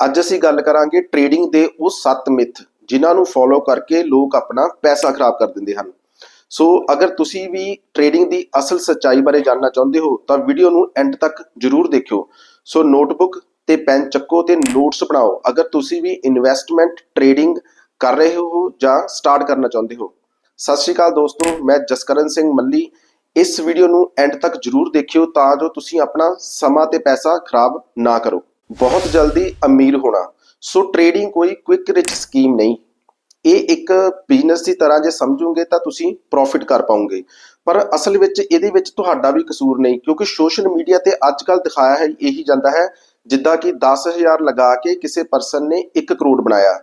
ਅੱਜ ਅਸੀਂ ਗੱਲ ਕਰਾਂਗੇ ਟ੍ਰੇਡਿੰਗ ਦੇ ਉਹ 7 ਮਿੱਥ ਜਿਨ੍ਹਾਂ ਨੂੰ ਫੋਲੋ ਕਰਕੇ ਲੋਕ ਆਪਣਾ ਪੈਸਾ ਖਰਾਬ ਕਰ ਦਿੰਦੇ ਹਨ। ਸੋ ਅਗਰ ਤੁਸੀਂ ਵੀ ਟ੍ਰੇਡਿੰਗ ਦੀ ਅਸਲ ਸੱਚਾਈ ਬਾਰੇ ਜਾਣਨਾ ਚਾਹੁੰਦੇ ਹੋ, ਤਾਂ ਵੀਡੀਓ ਨੂੰ ਐਂਡ ਤੱਕ ਜਰੂਰ ਦੇਖਿਓ। ਸੋ ਨੋਟਬੁੱਕ ਤੇ ਪੈਨ ਚੱਕੋ ਤੇ ਨੋਟਸ ਬਣਾਓ। ਅਗਰ ਤੁਸੀਂ ਵੀ ਇਨਵੈਸਟਮੈਂਟ ਟ੍ਰੇਡਿੰਗ ਕਰ ਰਹੇ ਹੋ ਜਾਂ ਸਟਾਰਟ ਕਰਨਾ ਚਾਹੁੰਦੇ ਹੋ, ਸਤਿ ਸ਼੍ਰੀ ਅਕਾਲ ਦੋਸਤੋ, ਮੈਂ ਜਸਕਰਨ ਸਿੰਘ ਮੱਲੀ। ਇਸ ਵੀਡੀਓ ਨੂੰ ਐਂਡ ਤੱਕ ਜਰੂਰ ਦੇਖਿਓ ਤਾਂ ਜੋ ਤੁਸੀਂ ਆਪਣਾ ਸਮਾਂ ਤੇ ਪੈਸਾ ਖਰਾਬ ਨਾ ਕਰੋ। ਬਹੁਤ ਜਲਦੀ ਅਮੀਰ ਹੋਣਾ। ਸੋ ਟ੍ਰੇਡਿੰਗ ਕੋਈ ਕੁਇਕ ਰਿਚ ਸਕੀਮ ਨਹੀਂ। ਇਹ ਇੱਕ ਬਿਜ਼ਨਸ ਦੀ ਤਰ੍ਹਾਂ ਜੇ ਸਮਝੋਗੇ ਤਾਂ ਤੁਸੀਂ ਪ੍ਰੋਫਿਟ ਕਰ ਪਾਓਗੇ। ਪਰ ਅਸਲ ਵਿੱਚ ਇਹਦੇ ਵਿੱਚ ਤੁਹਾਡਾ ਵੀ ਕਸੂਰ ਨਹੀਂ, ਕਿਉਂਕਿ ਸੋਸ਼ਲ ਮੀਡੀਆ ਤੇ ਅੱਜ ਕੱਲ ਦਿਖਾਇਆ ਹੈ, ਇਹੀ ਜਾਂਦਾ ਹੈ, ਜਿੱਦਾਂ ਕਿ 10000 ਲਗਾ ਕੇ ਕਿਸੇ ਪਰਸਨ ਨੇ 1 ਕਰੋੜ ਬਣਾਇਆ।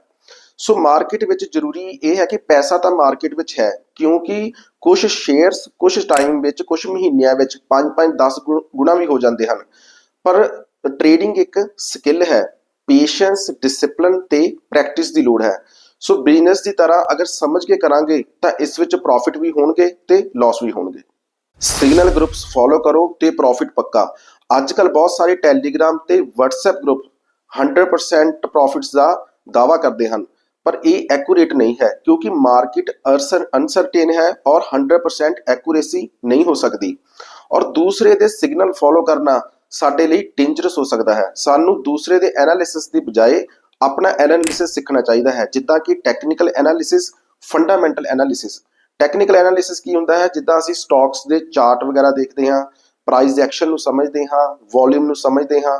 ਸੋ ਮਾਰਕੀਟ ਵਿੱਚ ਜ਼ਰੂਰੀ ਇਹ ਹੈ ਕਿ ਪੈਸਾ ਤਾਂ ਮਾਰਕੀਟ ਵਿੱਚ ਹੈ, ਕਿਉਂਕਿ ਕੁਝ ਸ਼ੇਅਰਸ ਕੁਝ ਟਾਈਮ ਵਿੱਚ ਕੁਝ ਮਹੀਨਿਆਂ ਵਿੱਚ 5-5 10 ਗੁਣਾ ਵੀ ਹੋ ਜਾਂਦੇ ਹਨ। ਪਰ ਟ੍ਰੇਡਿੰਗ ਇੱਕ ਸਕਿੱਲ ਹੈ, ਪੇਸ਼ੈਂਸ, ਡਿਸਪਲਿਨ ਤੇ ਪ੍ਰੈਕਟਿਸ ਦੀ ਲੋੜ ਹੈ। ਸੋ ਬਿਜ਼ਨਸ ਦੀ ਤਰ੍ਹਾਂ ਅਗਰ ਸਮਝ ਕੇ ਕਰਾਂਗੇ ਤਾਂ ਇਸ ਵਿੱਚ ਪ੍ਰੋਫਿਟ ਵੀ ਹੋਣਗੇ ਤੇ ਲਾਸ ਵੀ ਹੋਣਗੇ। ਸਿਗਨਲ ਗਰੁੱਪਸ ਫੋਲੋ ਕਰੋ ਤੇ ਪ੍ਰੋਫਿਟ ਪੱਕਾ। ਅੱਜ ਕੱਲ ਬਹੁਤ ਸਾਰੇ ਟੈਲੀਗ੍ਰਾਮ ਤੇ WhatsApp ਗਰੁੱਪ 100% ਪ੍ਰੋਫਿਟਸ ਦਾ ਦਾਵਾ ਕਰਦੇ ਹਨ। ਪਰ ਇਹ ਐਕੂਰੇਟ ਨਹੀਂ ਹੈ, ਕਿਉਂਕਿ ਮਾਰਕੀਟ ਅਨਸਰਟੇਨ ਹੈ ਔਰ 100% ਐਕੂਰੇਸੀ ਨਹੀਂ ਹੋ ਸਕਦੀ। ਔਰ ਦੂਸਰੇ ਦੇ ਸਿਗਨਲ ਫੋਲੋ ਕਰਨਾ ਸਾਡੇ ਲਈ ਡੇਂਜਰਸ ਹੋ ਸਕਦਾ ਹੈ। ਸਾਨੂੰ ਦੂਸਰੇ ਦੇ ਐਨਾਲਿਸਿਸ ਦੀ ਬਜਾਏ ਆਪਣਾ ਐਨਾਲਿਸਿਸ ਸਿੱਖਣਾ ਚਾਹੀਦਾ ਹੈ, ਜਿੱਦਾਂ ਕਿ technical analysis fundamental analysis technical analysis ਕੀ ਹੁੰਦਾ ਹੈ? ਜਿੱਦਾਂ ਅਸੀਂ ਸਟਾਕਸ ਦੇ ਚਾਰਟ ਵਗੈਰਾ ਦੇਖਦੇ ਹਾਂ ਪ੍ਰਾਈਸ ਐਕਸ਼ਨ ਨੂੰ ਸਮਝਦੇ ਹਾਂ ਵੋਲਿਊਮ ਨੂੰ ਸਮਝਦੇ ਹਾਂ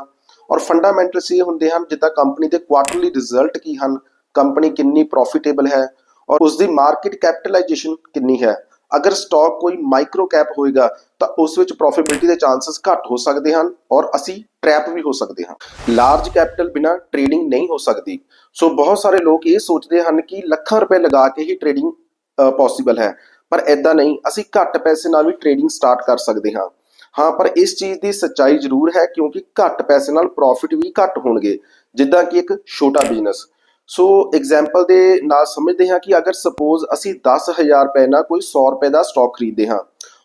ਔਰ ਫੰਡਾਮੈਂਟਲਸ ਇਹ ਹੁੰਦੇ ਹਨ, ਜਿੱਦਾਂ ਕੰਪਨੀ ਦੇ ਕੁਆਟਰਲੀ ਰਿਜ਼ਲਟ ਕੀ ਹਨ ਕੰਪਨੀ ਕਿੰਨੀ ਪ੍ਰੋਫਿਟੇਬਲ ਹੈ ਔਰ ਉਸ ਦੀ ਮਾਰਕੀਟ ਕੈਪੀਟਲਾਈਜੇਸ਼ਨ ਕਿੰਨੀ ਹੈ। ਅਗਰ ਸਟਾਕ ਕੋਈ ਮਾਈਕਰੋ ਕੈਪ ਹੋਏਗਾ, ਤਾਂ ਉਸ ਵਿੱਚ ਪ੍ਰੋਫਿਟੇਬਿਲਟੀ ਦੇ ਚਾਂਸਸ ਘੱਟ ਹੋ ਸਕਦੇ ਹਨ ਔਰ ਅਸੀਂ ਟ੍ਰੈਪ ਵੀ ਹੋ ਸਕਦੇ ਹਾਂ। ਲਾਰਜ ਕੈਪੀਟਲ ਬਿਨਾ ਟ੍ਰੇਡਿੰਗ ਨਹੀਂ ਹੋ ਸਕਦੀ। ਸੋ ਬਹੁਤ ਸਾਰੇ ਲੋਕ ਇਹ ਸੋਚਦੇ ਹਨ ਕਿ ਲੱਖਾਂ ਰੁਪਏ ਲਗਾ ਕੇ ਹੀ ਟ੍ਰੇਡਿੰਗ ਪੋਸੀਬਲ ਹੈ। ਪਰ ਐਦਾਂ ਨਹੀਂ, ਅਸੀਂ ਘੱਟ ਪੈਸੇ ਨਾਲ ਵੀ ਟ੍ਰੇਡਿੰਗ ਸਟਾਰਟ ਕਰ ਸਕਦੇ ਹਾਂ। ਹਾਂ, ਪਰ ਇਸ ਚੀਜ਼ ਦੀ ਸੱਚਾਈ ਜ਼ਰੂਰ ਹੈ ਕਿਉਂਕਿ ਘੱਟ ਪੈਸੇ ਨਾਲ ਪ੍ਰੋਫਿਟ ਵੀ ਘੱਟ ਹੋਣਗੇ। ਜਿੱਦਾਂ ਕਿ ਇੱਕ ਛੋਟਾ ਬਿਜ਼ਨਸ ਸੋ ਐਗਜ਼ਾਮਪਲ ਦੇ ਨਾਲ ਸਮਝਦੇ ਹਾਂ ਕਿ ਅਗਰ ਸਪੋਜ਼ ਅਸੀਂ 10000 ਰੁਪਏ ਨਾਲ ਕੋਈ 100 ਰੁਪਏ ਦਾ ਸਟਾਕ ਖਰੀਦਦੇ ਹਾਂ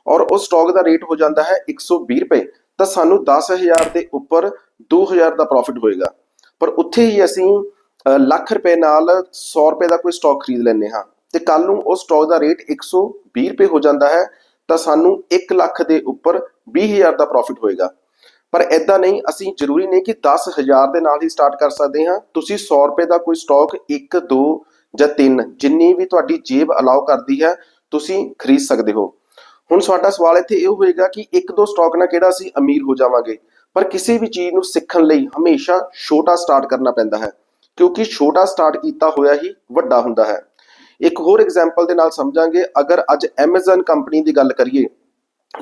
ਔਰ ਉਸ ਸਟਾਕ ਦਾ ਰੇਟ ਹੋ ਜਾਂਦਾ ਹੈ 120 ਰੁਪਏ, ਤਾਂ ਸਾਨੂੰ 10000 ਦੇ ਉੱਪਰ 2000 ਦਾ ਪ੍ਰੋਫਿਟ ਹੋਏਗਾ। ਪਰ ਉੱਥੇ ਹੀ ਅਸੀਂ ਲੱਖ ਰੁਪਏ ਨਾਲ 100 ਰੁਪਏ ਦਾ ਕੋਈ ਸਟਾਕ ਖਰੀਦ ਲੈਂਦੇ ਹਾਂ ਤੇ ਕੱਲ ਨੂੰ ਉਹ ਸਟਾਕ ਦਾ ਰੇਟ 120 ਰੁਪਏ ਹੋ ਜਾਂਦਾ ਹੈ, ਤਾਂ ਸਾਨੂੰ 1 ਲੱਖ ਦੇ ਉੱਪਰ 20000 ਦਾ ਪ੍ਰੋਫਿਟ ਹੋਏਗਾ। ਪਰ ਐਦਾਂ ਨਹੀਂ, ਅਸੀਂ ਜ਼ਰੂਰੀ ਨਹੀਂ ਕਿ 10000 ਦੇ ਨਾਲ ਹੀ ਸਟਾਰਟ ਕਰ ਸਕਦੇ ਹਾਂ। ਤੁਸੀਂ 100 ਰੁਪਏ ਦਾ ਕੋਈ ਸਟਾਕ 1 2 ਜਾਂ 3 ਜਿੰਨੀ ਵੀ ਤੁਹਾਡੀ ਜੇਬ ਅਲਾਉ ਕਰਦੀ ਹੈ, ਤੁਸੀਂ ਖਰੀਦ ਸਕਦੇ ਹੋ। ਹੁਣ ਸਾਡਾ ਸਵਾਲ ਇੱਥੇ ਇਹ ਹੋਏਗਾ ਕਿ ਇੱਕ, ਦੋ ਸਟਾਕ ਨਾਲ ਕਿਹੜਾ ਅਸੀਂ ਅਮੀਰ ਹੋ ਜਾਵਾਂਗੇ? ਪਰ ਕਿਸੇ ਵੀ ਚੀਜ਼ ਨੂੰ ਸਿੱਖਣ ਲਈ ਹਮੇਸ਼ਾ ਛੋਟਾ ਸਟਾਰਟ ਕਰਨਾ ਪੈਂਦਾ ਹੈ, ਕਿਉਂਕਿ ਛੋਟਾ ਸਟਾਰਟ ਕੀਤਾ ਹੋਇਆ ਹੀ ਵੱਡਾ ਹੁੰਦਾ ਹੈ। ਇੱਕ ਹੋਰ ਐਗਜ਼ਾਮਪਲ ਦੇ ਨਾਲ ਸਮਝਾਂਗੇ, ਅਗਰ ਅੱਜ Amazon ਕੰਪਨੀ ਦੀ ਗੱਲ ਕਰੀਏ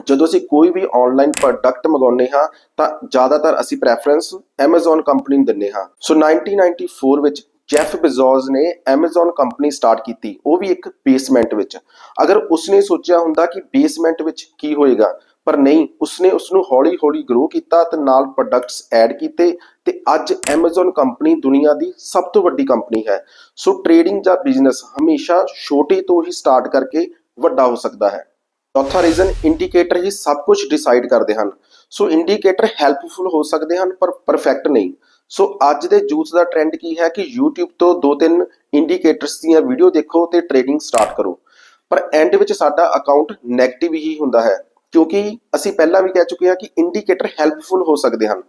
ਜਦੋਂ ਅਸੀਂ ਕੋਈ ਵੀ ਆਨਲਾਈਨ ਪ੍ਰੋਡਕਟ ਮੰਗਾਉਂਦੇ ਹਾਂ, ਤਾਂ ਜ਼ਿਆਦਾਤਰ ਅਸੀਂ ਪ੍ਰੈਫਰੈਂਸ Amazon ਕੰਪਨੀ ਨੂੰ ਦਿੰਦੇ ਹਾਂ। ਸੋ 1994 ਵਿੱਚ ਜੈਫ ਬੇਜ਼ੋਸ ਨੇ Amazon ਕੰਪਨੀ ਸਟਾਰਟ ਕੀਤੀ। ਉਹ ਵੀ ਇੱਕ ਬੇਸਮੈਂਟ ਵਿੱਚ। ਅਗਰ ਉਸਨੇ ਸੋਚਿਆ ਹੁੰਦਾ ਕਿ ਬੇਸਮੈਂਟ ਵਿੱਚ ਕੀ ਹੋਏਗਾ, ਪਰ ਨਹੀਂ, ਉਸਨੇ ਉਸ ਨੂੰ ਹੌਲੀ-ਹੌਲੀ ਗਰੋ ਕੀਤਾ ਤੇ ਨਾਲ ਪ੍ਰੋਡਕਟਸ ਐਡ ਕੀਤੇ ਤੇ ਅੱਜ Amazon ਕੰਪਨੀ ਦੁਨੀਆ ਦੀ ਸਭ ਤੋਂ ਵੱਡੀ ਕੰਪਨੀ ਹੈ। ਸੋ ਟ੍ਰੇਡਿੰਗ ਜਾਂ ਬਿਜ਼ਨਸ ਹਮੇਸ਼ਾ ਛੋਟੇ ਤੋਂ ਹੀ ਸਟਾਰਟ ਕਰਕੇ ਵੱਡਾ ਹੋ ਸਕਦਾ ਹੈ। ਚੌਥਾ ਰੀਜ਼ਨ ਇੰਡੀਕੇਟਰ ਹੀ ਸਭ ਕੁਝ ਡਿਸਾਈਡ ਕਰਦੇ ਹਨ। ਸੋ ਇੰਡੀਕੇਟਰ ਹੈਲਪਫੁਲ ਹੋ ਸਕਦੇ ਹਨ, ਪਰ ਪਰਫੈਕਟ ਨਹੀਂ। ਸੋ ਅੱਜ ਦੇ ਯੂਥ ਦਾ ਟ੍ਰੈਂਡ ਕੀ ਹੈ ਕਿ YouTube ਤੋਂ ਦੋ ਤਿੰਨ ਇੰਡੀਕੇਟਰਸ ਦੀਆਂ ਵੀਡੀਓ ਦੇਖੋ ਤੇ ਟ੍ਰੇਡਿੰਗ ਸਟਾਰਟ ਕਰੋ। ਪਰ ਐਂਡ ਵਿੱਚ ਸਾਡਾ ਅਕਾਊਂਟ 네ਗੇਟਿਵ ਹੀ ਹੁੰਦਾ ਹੈ, ਕਿਉਂਕਿ ਅਸੀਂ ਪਹਿਲਾਂ ਵੀ ਕਹਿ ਚੁੱਕੇ ਹਾਂ ਕਿ ਇੰਡੀਕੇਟਰ ਹੈਲਪਫੁਲ ਹੋ ਸਕਦੇ ਹਨ।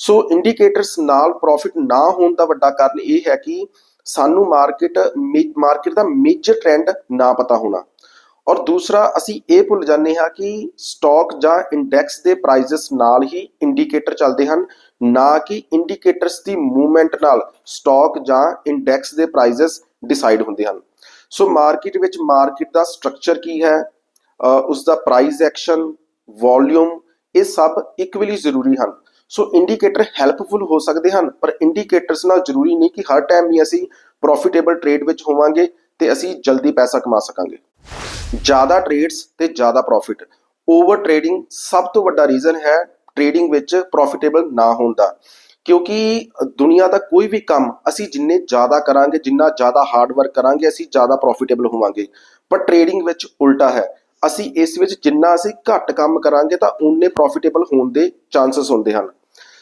ਸੋ ਇੰਡੀਕੇਟਰਸ ਨਾਲ ਪ੍ਰੋਫਿਟ ਨਾ ਹੋਣ ਦਾ ਵੱਡਾ ਕਾਰਨ ਇਹ ਹੈ ਕਿ ਸਾਨੂੰ ਮਾਰਕੀਟ ਮਾਰਕੀਟ ਦਾ ਮੇਜਰ ਟ੍ਰੈਂਡ ਨਾ ਪਤਾ ਹੋਣਾ। ਔਰ ਦੂਸਰਾ, ਅਸੀਂ ਇਹ ਭੁੱਲ ਜਾਂਦੇ ਹਾਂ ਕਿ ਸਟਾਕ ਜਾਂ ਇੰਡੈਕਸ ਦੇ ਪ੍ਰਾਈਸਸ ਨਾਲ ਹੀ ਇੰਡੀਕੇਟਰ ਚੱਲਦੇ ਹਨ, ਨਾ ਕਿ ਇੰਡੀਕੇਟਰਸ ਦੀ ਮੂਵਮੈਂਟ ਨਾਲ ਸਟਾਕ ਜਾਂ ਇੰਡੈਕਸ ਦੇ ਪ੍ਰਾਈਸਸ ਡਿਸਾਈਡ ਹੁੰਦੇ ਹਨ। ਸੋ ਮਾਰਕੀਟ ਵਿੱਚ ਮਾਰਕੀਟ ਦਾ ਸਟਰਕਚਰ ਕੀ ਹੈ? ਉਸ ਦਾ ਪ੍ਰਾਈਸ ਐਕਸ਼ਨ ਵੋਲਿਊਮ ਇਹ ਸਭ ਇਕੁਅਲੀ ਜ਼ਰੂਰੀ ਹਨ। ਸੋ ਇੰਡੀਕੇਟਰ ਹੈਲਪਫੁਲ ਹੋ ਸਕਦੇ ਹਨ, ਪਰ ਇੰਡੀਕੇਟਰਸ ਨਾਲ ਜ਼ਰੂਰੀ ਨਹੀਂ ਕਿ ਹਰ ਟਾਈਮ ਹੀ ਅਸੀਂ ਪ੍ਰੋਫਿਟੇਬਲ ਟ੍ਰੇਡ ਵਿੱਚ ਹੋਵਾਂਗੇ ਤੇ ਅਸੀਂ ਜਲਦੀ ਪੈਸਾ ਕਮਾ ਸਕਾਂਗੇ। ਜ਼ਿਆਦਾ ਟ੍ਰੇਡਸ ਤੇ ਜ਼ਿਆਦਾ ਪ੍ਰੋਫਿਟ ਓਵਰ ਟ੍ਰੇਡਿੰਗ ਸਭ ਤੋਂ ਵੱਡਾ ਰੀਜ਼ਨ ਹੈ ਟ੍ਰੇਡਿੰਗ ਵਿੱਚ ਪ੍ਰੋਫਿਟੇਬਲ ਨਾ ਹੋਣ ਦਾ। ਕਿਉਂਕਿ ਦੁਨੀਆ ਦਾ ਕੋਈ ਵੀ ਕੰਮ ਅਸੀਂ ਜਿੰਨੇ ਜ਼ਿਆਦਾ ਕਰਾਂਗੇ, ਜਿੰਨਾ ਜ਼ਿਆਦਾ ਹਾਰਡ ਵਰਕ ਕਰਾਂਗੇ, ਅਸੀਂ ਜ਼ਿਆਦਾ ਪ੍ਰੋਫਿਟੇਬਲ ਹੋਵਾਂਗੇ। ਪਰ ਟ੍ਰੇਡਿੰਗ ਵਿੱਚ ਉਲਟਾ ਹੈ। ਅਸੀਂ ਇਸ ਵਿੱਚ ਜਿੰਨਾ ਅਸੀਂ ਘੱਟ ਕੰਮ ਕਰਾਂਗੇ ਤਾਂ ਉਨੇ ਪ੍ਰੋਫਿਟੇਬਲ ਹੋਣ ਦੇ ਚਾਂਸਸ ਹੁੰਦੇ ਹਨ।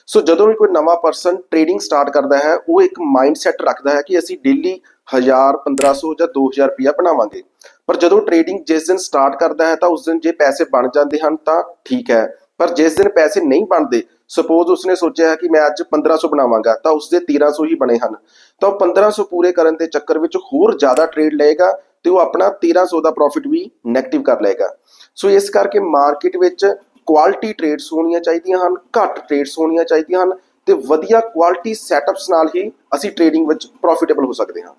ਸੋ ਜਦੋਂ ਵੀ ਕੋਈ ਨਵਾਂ ਪਰਸਨ ਟ੍ਰੇਡਿੰਗ ਸਟਾਰਟ ਕਰਦਾ ਹੈ, ਉਹ ਇੱਕ ਮਾਈਂਡਸੈਟ ਰੱਖਦਾ ਹੈ ਕਿ ਅਸੀਂ ਡੇਲੀ 1000 1500 ਜਾਂ 2000 ਰੁਪਇਆ ਬਣਾਵਾਂਗੇ। ਪਰ ਜਦੋਂ ਟ੍ਰੇਡਿੰਗ ਜਿਸ ਦਿਨ ਸਟਾਰਟ ਕਰਦਾ ਹੈ ਤਾਂ ਉਸ ਦਿਨ ਜੇ ਪੈਸੇ ਬਣ ਜਾਂਦੇ ਹਨ ਤਾਂ ਠੀਕ ਹੈ। ਪਰ ਜਿਸ ਦਿਨ ਪੈਸੇ ਨਹੀਂ ਬਣਦੇ ਸਪੋਜ਼ ਉਸਨੇ ਸੋਚਿਆ ਹੈ ਕਿ ਮੈਂ ਅੱਜ 1500 ਬਣਾਵਾਂਗਾ, ਤਾਂ ਉਸਦੇ 1300 ਹੀ ਬਣੇ ਹਨ। ਤਾਂ ਉਹ 1500 ਪੂਰੇ ਕਰਨ ਦੇ ਚੱਕਰ ਵਿੱਚ ਹੋਰ ਜ਼ਿਆਦਾ ਟ੍ਰੇਡ ਲਏਗਾ ਤੇ ਉਹ ਆਪਣਾ 1300 ਦਾ ਪ੍ਰੋਫਿਟ ਵੀ ਨੈਗੇਟਿਵ ਕਰ ਲਏਗਾ। ਸੋ ਇਸ ਕਰਕੇ ਮਾਰਕੀਟ ਵਿੱਚ ਕੁਆਲਿਟੀ ਟ੍ਰੇਡਸ ਹੋਣੀਆਂ ਚਾਹੀਦੀਆਂ ਹਨ, ਘੱਟ ਟ੍ਰੇਡਸ ਹੋਣੀਆਂ ਚਾਹੀਦੀਆਂ ਹਨ ਤੇ ਵਧੀਆ ਕੁਆਲਿਟੀ ਸੈਟਅਪਸ ਨਾਲ ਹੀ ਅਸੀਂ ਟ੍ਰੇਡਿੰਗ ਵਿੱਚ ਪ੍ਰੋਫਿਟੇਬਲ ਹੋ ਸਕਦੇ ਹਾਂ।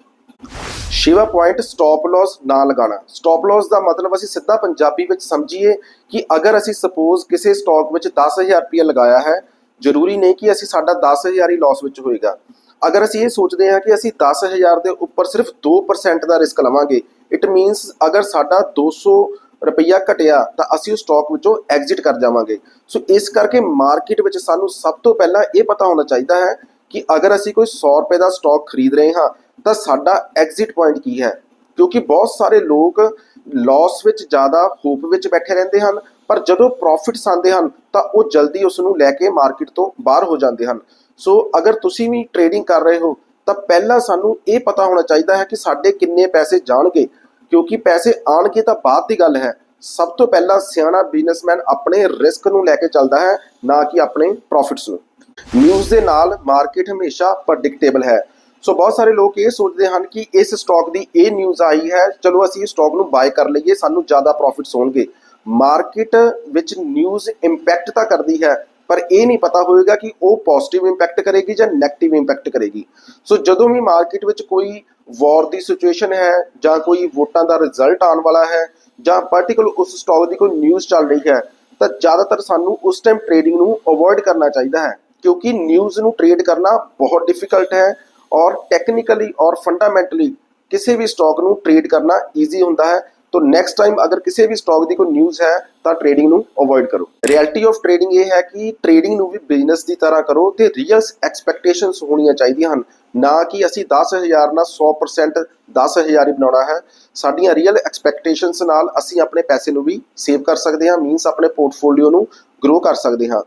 ਛੇਵਾਂ ਪੁਆਇੰਟ ਸਟਾਪ ਲਾਸ ਨਾ ਲਗਾਉਣਾ। ਸਟਾਪ ਲਾਸ ਦਾ ਮਤਲਬ ਅਸੀਂ ਸਿੱਧਾ ਪੰਜਾਬੀ ਵਿੱਚ ਸਮਝੀਏ ਕਿ ਅਗਰ ਅਸੀਂ ਸਪੋਜ਼ ਕਿਸੇ ਸਟਾਕ ਵਿੱਚ 10000 ਰੁਪਏ ਲਗਾਇਆ ਹੈ, ਜ਼ਰੂਰੀ ਨਹੀਂ ਕਿ ਅਸੀਂ ਸਾਡਾ 10000 ਹੀ ਲਾਸ ਵਿੱਚ ਹੋਏਗਾ। ਅਗਰ ਅਸੀਂ ਇਹ ਸੋਚਦੇ ਹਾਂ ਕਿ ਅਸੀਂ 10000 ਦੇ ਉੱਪਰ ਸਿਰਫ 2% ਦਾ ਰਿਸਕ ਲਵਾਂਗੇ ਇਟ ਮੀਨਸ ਅਗਰ ਸਾਡਾ 200 ਰੁਪਈਆ ਘਟਿਆ, ਤਾਂ ਅਸੀਂ ਉਸ ਸਟਾਕ ਵਿੱਚੋਂ ਐਗਜ਼ਿਟ ਕਰ ਜਾਵਾਂਗੇ। ਸੋ ਇਸ ਕਰਕੇ ਮਾਰਕੀਟ ਵਿੱਚ ਸਾਨੂੰ ਸਭ ਤੋਂ ਪਹਿਲਾਂ ਇਹ ਪਤਾ ਹੋਣਾ ਚਾਹੀਦਾ ਹੈ ਕਿ ਅਗਰ ਅਸੀਂ ਕੋਈ 100 ਰੁਪਏ ਦਾ ਸਟਾਕ ਖਰੀਦ ਰਹੇ ਹਾਂ ਤਾਂ ਸਾਡਾ ਐਗਜ਼ਿਟ ਪੁਆਇੰਟ ਕੀ ਹੈ? ਕਿਉਂਕਿ ਬਹੁਤ ਸਾਰੇ ਲੋਕ ਲਾਸ ਵਿੱਚ ਜ਼ਿਆਦਾ ਹੋਪ ਵਿੱਚ ਬੈਠੇ ਰਹਿੰਦੇ ਹਨ, ਪਰ ਜਦੋਂ ਪ੍ਰੋਫਿਟਸ ਆਉਂਦੇ ਹਨ, ਤਾਂ ਉਹ ਜਲਦੀ ਉਸ ਨੂੰ ਲੈ ਕੇ ਮਾਰਕੀਟ ਤੋਂ ਬਾਹਰ ਹੋ ਜਾਂਦੇ ਹਨ। ਸੋ ਅਗਰ ਤੁਸੀਂ ਵੀ ਟ੍ਰੇਡਿੰਗ ਕਰ ਰਹੇ ਹੋ, ਤਾਂ ਪਹਿਲਾਂ ਸਾਨੂੰ ਇਹ ਪਤਾ ਹੋਣਾ ਚਾਹੀਦਾ ਹੈ ਕਿ ਸਾਡੇ ਕਿੰਨੇ ਪੈਸੇ ਜਾਣਗੇ। ਕਿਉਂਕਿ ਪੈਸੇ ਆਣਗੇ ਤਾਂ ਬਾਅਦ ਦੀ ਗੱਲ ਹੈ। ਸਭ ਤੋਂ ਪਹਿਲਾਂ ਸਿਆਣਾ ਬਿਜ਼ਨਸਮੈਨ ਆਪਣੇ ਰਿਸਕ ਨੂੰ ਲੈ ਕੇ ਚੱਲਦਾ ਹੈ, ਨਾ ਕਿ ਆਪਣੇ ਪ੍ਰੋਫਿਟਸ ਨੂੰ। ਨਿਊਜ਼ ਦੇ ਨਾਲ ਮਾਰਕੀਟ ਹਮੇਸ਼ਾ ਪ੍ਰੈਡਿਕਟੇਬਲ ਹੈ। ਸੋ ਬਹੁਤ ਸਾਰੇ ਲੋਕ ਇਹ ਸੋਚਦੇ ਹਨ ਕਿ ਇਸ ਸਟਾਕ ਦੀ ਇਹ ਨਿਊਜ਼ ਆਈ ਹੈ, ਚਲੋ ਅਸੀਂ ਇਸ ਸਟਾਕ ਨੂੰ ਬਾਏ ਕਰ ਲਈਏ, ਸਾਨੂੰ ਜ਼ਿਆਦਾ ਪ੍ਰੋਫਿਟਸ ਹੋਣਗੇ। ਮਾਰਕੀਟ ਵਿੱਚ ਨਿਊਜ਼ ਇੰਪੈਕਟ ਤਾਂ ਕਰਦੀ ਹੈ, ਪਰ ਇਹ ਨਹੀਂ ਪਤਾ ਹੋਏਗਾ ਕਿ ਉਹ ਪੋਜ਼ਿਟਿਵ ਇੰਪੈਕਟ ਕਰੇਗੀ ਜਾਂ 네ਗੇਟਿਵ ਇੰਪੈਕਟ ਕਰੇਗੀ। ਸੋ ਜਦੋਂ ਵੀ ਮਾਰਕੀਟ ਵਿੱਚ ਕੋਈ ਵਾਰ ਦੀ ਸਿਚੁਏਸ਼ਨ ਹੈ, ਜਾਂ ਕੋਈ ਵੋਟਾਂ ਦਾ ਰਿਜ਼ਲਟ ਆਉਣ ਵਾਲਾ ਹੈ, ਜਾਂ ਪਾਰਟਿਕੂਲਰ ਉਸ ਸਟਾਕ ਦੀ ਕੋਈ ਨਿਊਜ਼ ਚੱਲ ਰਹੀ ਹੈ, ਤਾਂ ਜ਼ਿਆਦਾਤਰ ਸਾਨੂੰ ਉਸ ਟਾਈਮ ਟ੍ਰੇਡਿੰਗ ਨੂੰ ਅਵੋਇਡ ਕਰਨਾ ਚਾਹੀਦਾ ਹੈ। ਕਿਉਂਕਿ ਨਿਊਜ਼ ਨੂੰ ਟ੍ਰੇਡ ਕਰਨਾ ਬਹੁਤ ਡਿਫਿਕਲਟ ਹੈ ਔਰ ਟੈਕਨੀਕਲੀ ਔਰ ਫੰਡਾਮੈਂਟਲੀ ਕਿਸੇ ਵੀ ਸਟਾਕ ਨੂੰ ਟ੍ਰੇਡ ਕਰਨਾ ਈਜ਼ੀ ਹੁੰਦਾ ਹੈ। ਤਾਂ ਨੈਕਸਟ ਟਾਈਮ ਅਗਰ ਕਿਸੇ ਵੀ ਸਟਾਕ ਦੀ ਕੋਈ ਨਿਊਜ਼ ਹੈ, ਤਾਂ ਟ੍ਰੇਡਿੰਗ ਨੂੰ ਅਵੋਇਡ ਕਰੋ। ਰਿਐਲਿਟੀ ਆਫ ਟ੍ਰੇਡਿੰਗ ਇਹ ਹੈ ਕਿ ਟ੍ਰੇਡਿੰਗ ਨੂੰ ਵੀ ਬਿਜ਼ਨਸ ਦੀ ਤਰ੍ਹਾਂ ਕਰੋ ਤੇ ਰੀਅਲ ਐਕਸਪੈਕਟੇਸ਼ਨਸ ਹੋਣੀਆਂ ਚਾਹੀਦੀਆਂ ਹਨ। ਨਾ ਕਿ ਅਸੀਂ 10000 ਨਾਲ 100% 10000 ਹੀ ਬਣਾਉਣਾ ਹੈ। ਸਾਡੀਆਂ ਰੀਅਲ ਐਕਸਪੈਕਟੇਸ਼ਨਸ ਨਾਲ ਅਸੀਂ ਆਪਣੇ ਪੈਸੇ ਨੂੰ ਵੀ ਸੇਵ ਕਰ ਸਕਦੇ ਹਾਂ ਮੀਨਸ ਆਪਣੇ ਪੋਰਟਫੋਲੀਓ ਨੂੰ ਗਰੋ ਕਰ ਸਕਦੇ ਹਾਂ।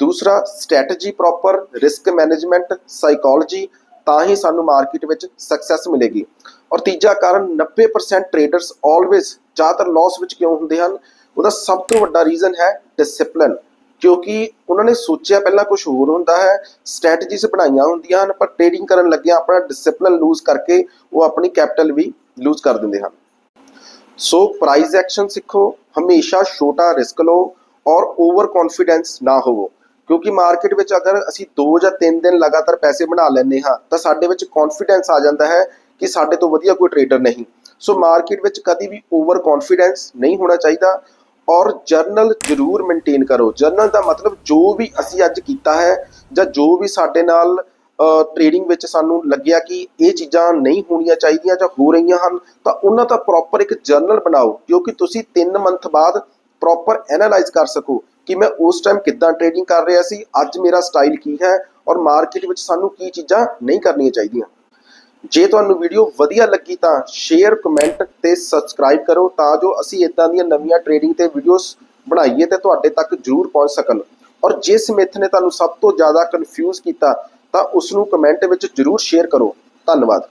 ਦੂਸਰਾ strategy proper risk management psychology ਤਾਂ ਹੀ ਸਾਨੂੰ ਮਾਰਕੀਟ ਵਿੱਚ ਸਕਸੈਸ ਮਿਲੇਗੀ। ਔਰ ਤੀਜਾ ਕਾਰਨ 90% ਟ੍ਰੇਡਰਸ ਆਲਵੇਜ਼ ਜ਼ਿਆਦਾਤਰ ਲਾਸ ਵਿੱਚ ਕਿਉਂ ਹੁੰਦੇ ਹਨ? ਉਹਦਾ ਸਭ ਤੋਂ ਵੱਡਾ ਰੀਜ਼ਨ ਹੈ ਡਿਸਪਲਿਨ ਕਿਉਂਕਿ ਉਹਨਾਂ ਨੇ ਸੋਚਿਆ ਪਹਿਲਾਂ ਕੁਝ ਹੋਰ ਹੁੰਦਾ ਹੈ ਸਟ੍ਰੈਟਜੀਸ ਬਣਾਈਆਂ ਹੁੰਦੀਆਂ ਹਨ, ਪਰ ਟ੍ਰੇਡਿੰਗ ਕਰਨ ਲੱਗਿਆਂ ਆਪਣਾ ਡਿਸਪਲਿਨ ਲੂਜ਼ ਕਰਕੇ ਉਹ ਆਪਣੀ ਕੈਪੀਟਲ ਵੀ ਲੂਜ਼ ਕਰ ਦਿੰਦੇ ਹਨ। ਸੋ ਪ੍ਰਾਈਸ ਐਕਸ਼ਨ ਸਿੱਖੋ, ਹਮੇਸ਼ਾ ਛੋਟਾ ਰਿਸਕ ਲਓ ਔਰ ਓਵਰ ਕੌਨਫੀਡੈਂਸ ਨਾ ਹੋਵੋ। ਕਿਉਂਕਿ ਮਾਰਕੀਟ ਵਿੱਚ ਅਗਰ ਅਸੀਂ 2 ਜਾਂ 3 ਦਿਨ ਲਗਾਤਾਰ ਪੈਸੇ ਬਣਾ ਲੈਂਦੇ ਹਾਂ, ਤਾਂ ਸਾਡੇ ਵਿੱਚ ਕੌਨਫੀਡੈਂਸ ਆ ਜਾਂਦਾ ਹੈ ਕਿ ਸਾਡੇ ਤੋਂ ਵਧੀਆ ਕੋਈ ਟ੍ਰੇਡਰ ਨਹੀਂ। ਸੋ ਮਾਰਕੀਟ ਵਿੱਚ ਕਦੀ ਵੀ ਓਵਰ ਕੌਨਫੀਡੈਂਸ ਨਹੀਂ ਹੋਣਾ ਚਾਹੀਦਾ ਔਰ ਜਰਨਲ ਜ਼ਰੂਰ ਮੇਨਟੇਨ ਕਰੋ। ਜਰਨਲ ਦਾ ਮਤਲਬ ਜੋ ਵੀ ਅਸੀਂ ਅੱਜ ਕੀਤਾ ਹੈ ਜਾਂ ਜੋ ਵੀ ਸਾਡੇ ਨਾਲ ਟ੍ਰੇਡਿੰਗ ਵਿੱਚ ਸਾਨੂੰ ਲੱਗਿਆ ਕਿ ਇਹ ਚੀਜ਼ਾਂ ਨਹੀਂ ਹੋਣੀਆਂ ਚਾਹੀਦੀਆਂ ਜਾਂ ਹੋ ਰਹੀਆਂ ਹਨ, ਤਾਂ ਉਹਨਾਂ ਦਾ ਪ੍ਰੋਪਰ ਇੱਕ ਜਰਨਲ ਬਣਾਓ ਕਿਉਂਕਿ ਤੁਸੀਂ 3 ਮੰਥ ਬਾਅਦ ਪ੍ਰੋਪਰ ਐਨਾਲਾਈਜ਼ ਕਰ ਸਕੋ। ਕਿ ਮੈਂ ਉਸ ਟਾਈਮ ਕਿੱਦਾਂ ਟ੍ਰੇਡਿੰਗ ਕਰ ਰਿਹਾ ਸੀ, ਅੱਜ ਮੇਰਾ ਸਟਾਈਲ ਕੀ ਹੈ ਔਰ ਮਾਰਕੀਟ ਵਿੱਚ ਸਾਨੂੰ ਕੀ ਚੀਜ਼ਾਂ ਨਹੀਂ ਕਰਨੀਆਂ ਚਾਹੀਦੀਆਂ। ਜੇ ਤੁਹਾਨੂੰ ਵੀਡੀਓ ਵਧੀਆ ਲੱਗੀ ਤਾਂ ਸ਼ੇਅਰ ਕਮੈਂਟ ਤੇ ਸਬਸਕ੍ਰਾਈਬ ਕਰੋ ਤਾਂ ਜੋ ਅਸੀਂ ਇਦਾਂ ਦੀਆਂ ਨਵੀਆਂ ਟ੍ਰੇਡਿੰਗ ਤੇ ਵੀਡੀਓਜ਼ ਬਣਾਈਏ ਤੇ ਤੁਹਾਡੇ ਤੱਕ ਜਰੂਰ ਪਹੁੰਚ ਸਕਣ। ਔਰ ਜਿਸ ਮਿਥ ਨੇ ਤੁਹਾਨੂੰ ਸਭ ਤੋਂ ਜ਼ਿਆਦਾ ਕਨਫਿਊਜ਼ ਕੀਤਾ ਤਾਂ ਉਸ ਨੂੰ ਕਮੈਂਟ ਵਿੱਚ ਜਰੂਰ ਸ਼ੇਅਰ ਕਰੋ। ਧੰਨਵਾਦ।